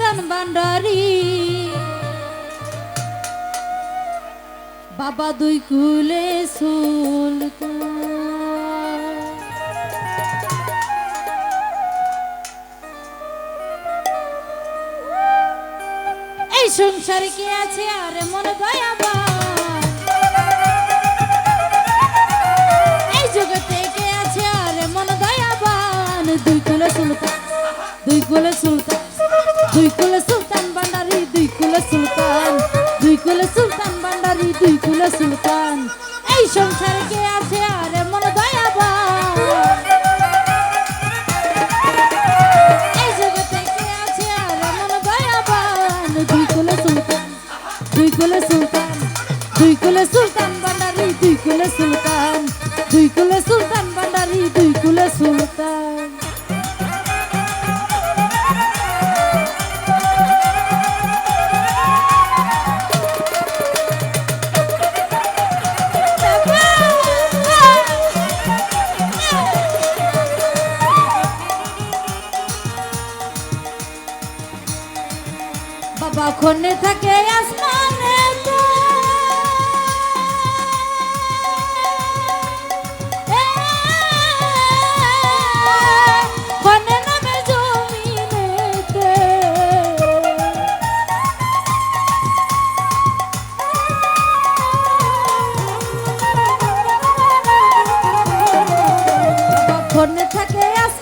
সুলতান ভান্ডারি বাবা দুই কুলে সুলতান এই সংসারে কি আছে আর মন দয়াবান? এই জগতে কে আছে আর মন দয়াবান? দুই কুলে সুলতান দুই কুলে সুলতান দুই কুলে সুলতান ভান্ডারি দুই কুলে সুলতান দুই কুলে সুলতান ভান্ডারি দুই কুলে সুলতান এই সংসারে কে আছে আর মন দয়াবান এই জগতে কে আছে আর মন দয়াবান দুই কুলে সুলতান দুই কুলে সুলতান দুই কুলে সুলতান ভান্ডারি দুই কুলে সুলতান দুই কুলে সুলতান ভান্ডারি দুই কুলে সুলতান খন্ডে থাকে আসমানে থাকে আসমানে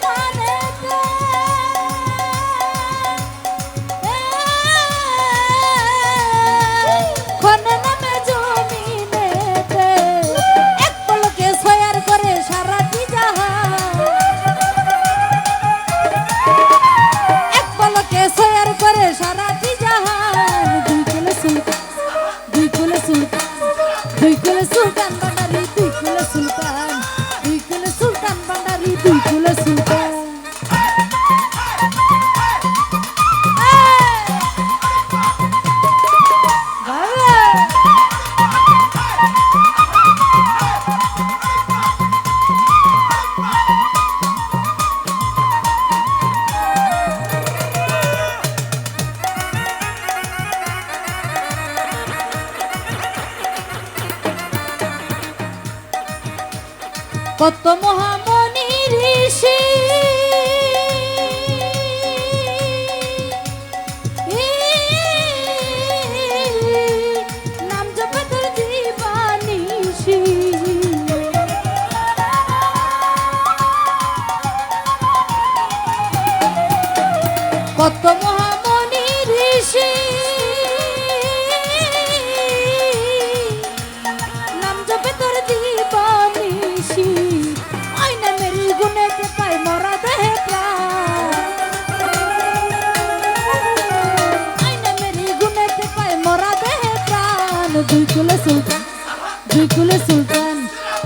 কত মহামণি ঋষি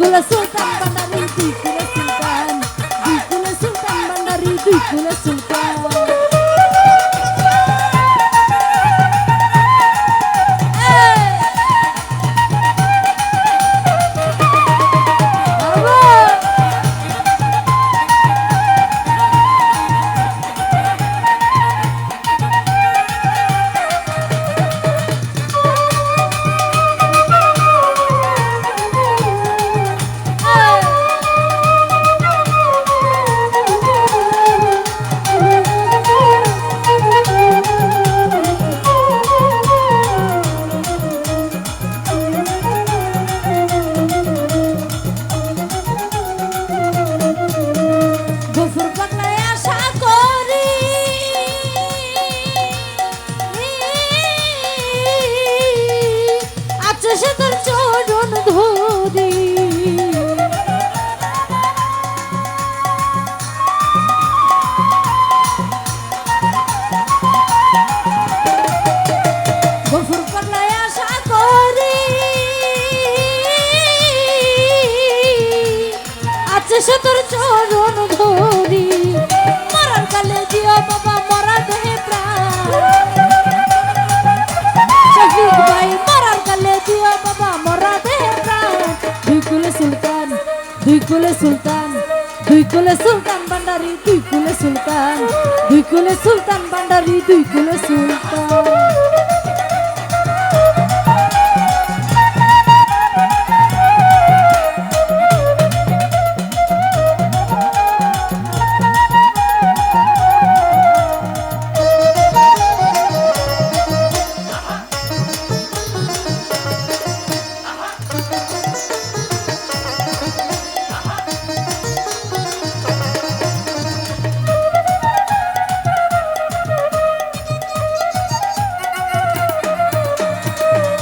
কুলে সুলতান বান্দারি দুই কুলে সুলতান দুই কুলে সুলতান বান্দারি দুই কুলে সুলতান চরণ ধরি মরার কালে দিও বাবা মরা দেহে শফিক ভাই মরার কালে দিও বাবা মরা দেহে দুই কুলে সুলতান, দুই কুলে সুলতান, দুই কুলে সুলতান দুই কুলে সুলতান, দুই দুই কুলে সুলতান।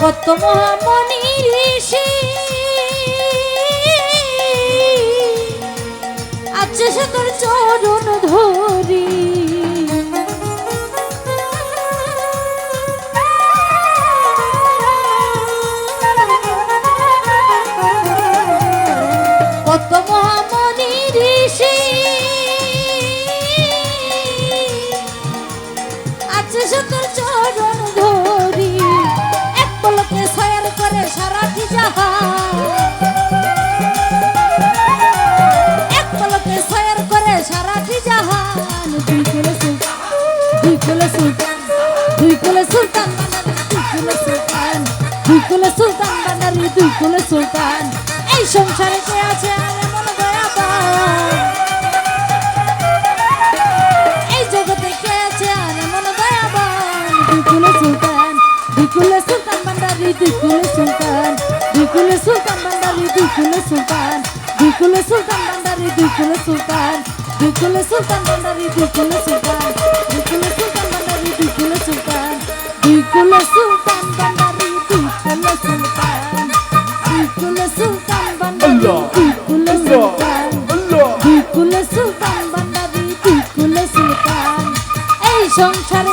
কত মহামণি ঋষি। আচ্ছা সে তোর চরণ সারাটি জাহান এক পলকে সয়ার করে সারাটি জাহান দুই কুলে সুলতান, দুই কুলে সুলতান, দুই সুলতান দুকুলে সুলতান ভান্ডারি দুকুলে সুলতান দুকুলে সুলতান ভান্ডারি দুকুলে সুলতান দুকুলে সুলতান ভান্ডারি দুকুলে সুলতান দুকুলে সুলতান ভান্ডারি দুকুলে সুলতান দুকুলে সুলতান ভান্ডারি দুকুলে সুলতান দুকুলে সুলতান ভান্ডারি দুকুলে সুলতান দুই কুলে সুলতান বান্দাবি দুই কুলে সুলতান এই সংসারে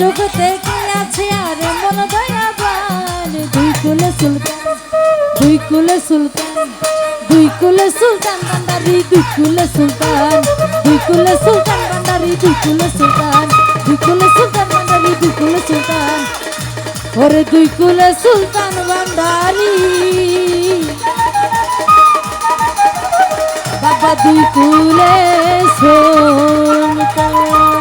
জগতে কে আছে আর মন দয়াবান দুই কুলে সুলতান দুই কুলে সুলতান দুই কুলে সুলতান বান্দারি দুই কুলে সুলতান দুই কুলে সুলতান বান্দারি দুই কুলে সুলতান দুই কুলে সুলতান বান্দারি দুই কুলে সুলতান ওরে দুই কুলে সুলতান ভান্ডারি বাবা দুই কুলে সুলতান